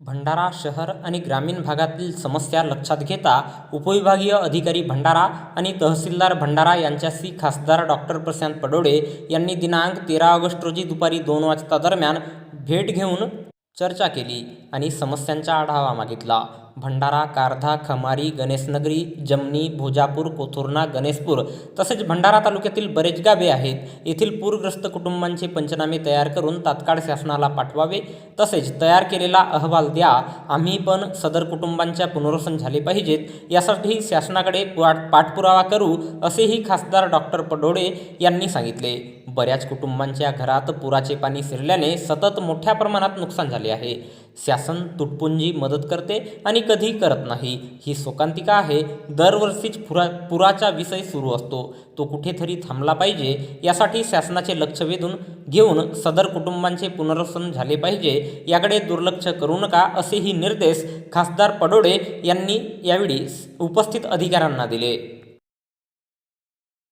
भंडारा शहर आणि ग्रामीण भागातील समस्या लक्षात घेता उपविभागीय अधिकारी भंडारा आणि तहसीलदार भंडारा यांच्याशी खासदार डॉक्टर प्रशांत पडोळे यांनी दिनांक तेरा ऑगस्ट रोजी दुपारी दोन वाजता दरम्यान भेट घेऊन चर्चा केली आणि समस्यांचा आढावा मागितला. भंडारा कारधा खमारी गणेशनगरी जमनी भोजापूर कोथुर्ना गणेशपूर तसेच भंडारा तालुक्यातील बरेच गावे आहेत. येथील पूरग्रस्त कुटुंबांचे पंचनामे तयार करून तात्काळ शासनाला पाठवावे. तसेच तयार केलेला अहवाल द्या. आम्ही पण सदर कुटुंबांच्या पुनर्वसन झाले पाहिजेत. यासाठी शासनाकडे पाठ पाठपुरावा करू असेही खासदार डॉक्टर पडोळे यांनी सांगितले. बऱ्याच कुटुंबांच्या घरात पुराचे पाणी शिरल्याने सतत मोठ्या प्रमाणात नुकसान झाले आहे. शासन तुटपुंजी मदत करते आणि कधी करत नाही. ही शोकांतिका आहे. दरवर्षीच पुरा पुराचा विषय सुरू असतो. तो कुठेतरी थांबला पाहिजे. यासाठी शासनाचे लक्ष वेधून घेऊन सदर कुटुंबांचे पुनर्वसन झाले पाहिजे. याकडे दुर्लक्ष करू नका असेही निर्देश खासदार पडोळे यांनी यावेळी उपस्थित अधिकाऱ्यांना दिले.